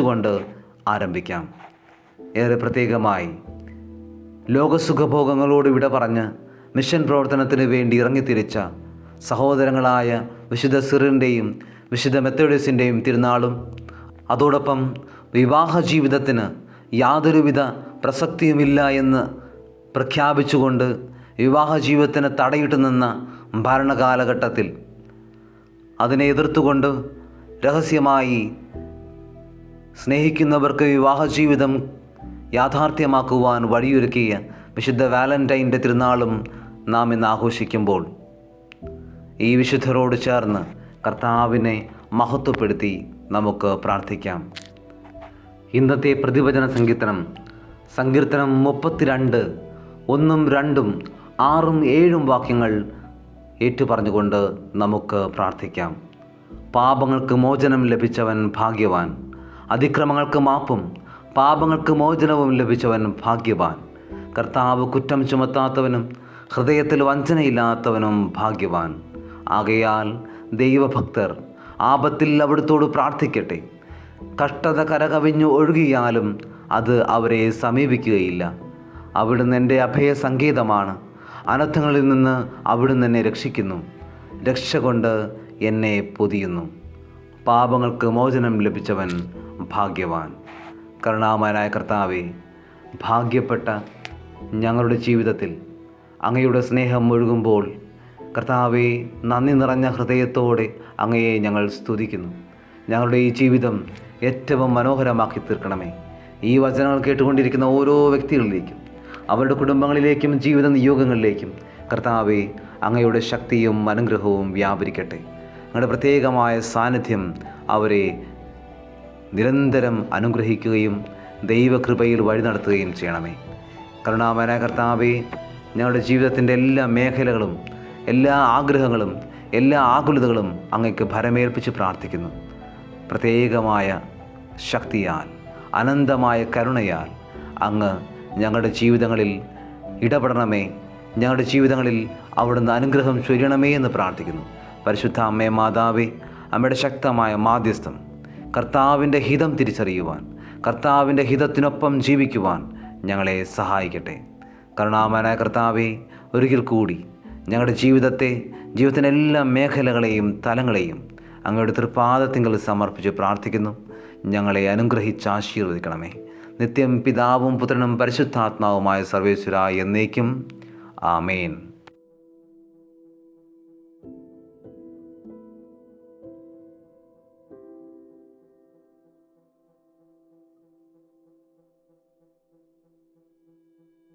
കൊണ്ട് ആരംഭിക്കാം. ഏറെ പ്രത്യേകമായി ലോകസുഖഭോഗങ്ങളോട് വിട പറഞ്ഞ് മിഷൻ പ്രവർത്തനത്തിന് വേണ്ടി ഇറങ്ങിത്തിരിച്ച സഹോദരങ്ങളായ വിശുദ്ധ സിറിന്റെയും വിശുദ്ധ മെത്തേഡസിന്റെയും തിരുനാളും അതോടൊപ്പം വിവാഹ ജീവിതത്തിന് യാതൊരുവിധ പ്രസക്തിയുമില്ല എന്ന് പ്രഖ്യാപിച്ചുകൊണ്ട് വിവാഹ ജീവിതത്തിന് തടയിട്ട് നിന്ന ഭരണകാലഘട്ടത്തിൽ അതിനെ എതിർത്തുകൊണ്ട് രഹസ്യമായി സ്നേഹിക്കുന്നവർക്ക് വിവാഹ ജീവിതം യാഥാർത്ഥ്യമാക്കുവാൻ വഴിയൊരുക്കിയ വിശുദ്ധ വാലന്റൈന്റെ തിരുനാളും നാം ഇന്ന് ആഘോഷിക്കുമ്പോൾ ഈ വിശുദ്ധരോട് ചേർന്ന് കർത്താവിനെ മഹത്വപ്പെടുത്തി നമുക്ക് പ്രാർത്ഥിക്കാം. ഇന്നത്തെ പ്രതിഭജന സങ്കീർത്തനം സങ്കീർത്തനം മുപ്പത്തിരണ്ട് ഒന്നും രണ്ടും ആറും ഏഴും വാക്യങ്ങൾ ഏറ്റുപറഞ്ഞുകൊണ്ട് നമുക്ക് പ്രാർത്ഥിക്കാം. പാപങ്ങൾക്ക് മോചനം ലഭിച്ചവൻ ഭാഗ്യവാൻ. അതിക്രമങ്ങൾക്ക് മാപ്പും പാപങ്ങൾക്ക് മോചനവും ലഭിച്ചവൻ ഭാഗ്യവാൻ. കർത്താവ് കുറ്റം ചുമത്താത്തവനും ഹൃദയത്തിൽ വഞ്ചനയില്ലാത്തവനും ഭാഗ്യവാൻ. ആകയാൽ ദൈവഭക്തർ ആപത്തിൽ അവിടുത്തോട് പ്രാർത്ഥിക്കട്ടെ. കഷ്ടത കരകവിഞ്ഞു ഒഴുകിയാലും അത് അവരെ സമീപിക്കുകയില്ല. അവിടുന്ന് എന്റെ അഭയ സങ്കേതമാണ്. അനർത്ഥങ്ങളിൽ നിന്ന് അവിടുന്ന് എന്നെ രക്ഷിക്കുന്നു. രക്ഷ കൊണ്ട് എന്നെ പൊതിയുന്നു. പാപങ്ങൾക്ക് മോചനം ലഭിച്ചവൻ ഭാഗ്യവാൻ. കരുണാമയനായ കർത്താവെ ഭാഗ്യപ്പെട്ട ഞങ്ങളുടെ ജീവിതത്തിൽ അങ്ങയുടെ സ്നേഹം ഒഴുകുമ്പോൾ കർത്താവെ നന്ദി നിറഞ്ഞ ഹൃദയത്തോടെ അങ്ങയെ ഞങ്ങൾ സ്തുതിക്കുന്നു. ഞങ്ങളുടെ ഈ ജീവിതം ഏറ്റവും മനോഹരമാക്കി തീർക്കണമേ. ഈ വചനങ്ങൾ കേട്ടുകൊണ്ടിരിക്കുന്ന ഓരോ വ്യക്തികളിലേക്കും അവരുടെ കുടുംബങ്ങളിലേക്കും ജീവിത നിയോഗങ്ങളിലേക്കും കർത്താവെ അങ്ങയുടെ ശക്തിയും അനുഗ്രഹവും വ്യാപരിക്കട്ടെ. അങ്ങയുടെ പ്രത്യേകമായ സാന്നിധ്യം അവരെ നിരന്തരം അനുഗ്രഹിക്കുകയും ദൈവകൃപയിൽ വഴി നടത്തുകയും ചെയ്യണമേ. കരുണാമന കർത്താവെ ഞങ്ങളുടെ ജീവിതത്തിന്റെ എല്ലാ മേഖലകളും എല്ലാ ആഗ്രഹങ്ങളും എല്ലാ ആകുലതകളും അങ്ങേക്ക് ഭരമേൽപ്പിച്ച് പ്രാർത്ഥിക്കുന്നു. പ്രത്യേകമായ ശക്തിയാൽ അനന്തമായ കരുണയാൽ അങ്ങ് ഞങ്ങളുടെ ജീവിതങ്ങളിൽ ഇടപെടണമേ. ഞങ്ങളുടെ ജീവിതങ്ങളിൽ അവിടുന്ന് അനുഗ്രഹം ചൊരിയണമേ എന്ന് പ്രാർത്ഥിക്കുന്നു. പരിശുദ്ധ അമ്മേ മാതാവേ അമ്മയുടെ ശക്തമായ മാധ്യസ്ഥം കർത്താവിന്റെ ഹിതം തിരിച്ചറിയുവാൻ കർത്താവിന്റെ ഹിതത്തിനൊപ്പം ജീവിക്കുവാൻ ഞങ്ങളെ സഹായിക്കട്ടെ. കരുണാമനായ കർത്താവെ ഒരിക്കൽ കൂടി ഞങ്ങളുടെ ജീവിതത്തെ ജീവിതത്തിന്റെ എല്ലാ മേഖലകളെയും തലങ്ങളെയും അങ്ങയുടെ തൃപാദത്തിങ്കൽ സമർപ്പിച്ച് പ്രാർത്ഥിക്കുന്നു. ഞങ്ങളെ അനുഗ്രഹിച്ച് ആശീർവദിക്കണമേ. നിത്യം പിതാവും പുത്രനും പരിശുദ്ധാത്മാവുമായ സർവേശ്വര എന്നേക്കും. ആമേൻ.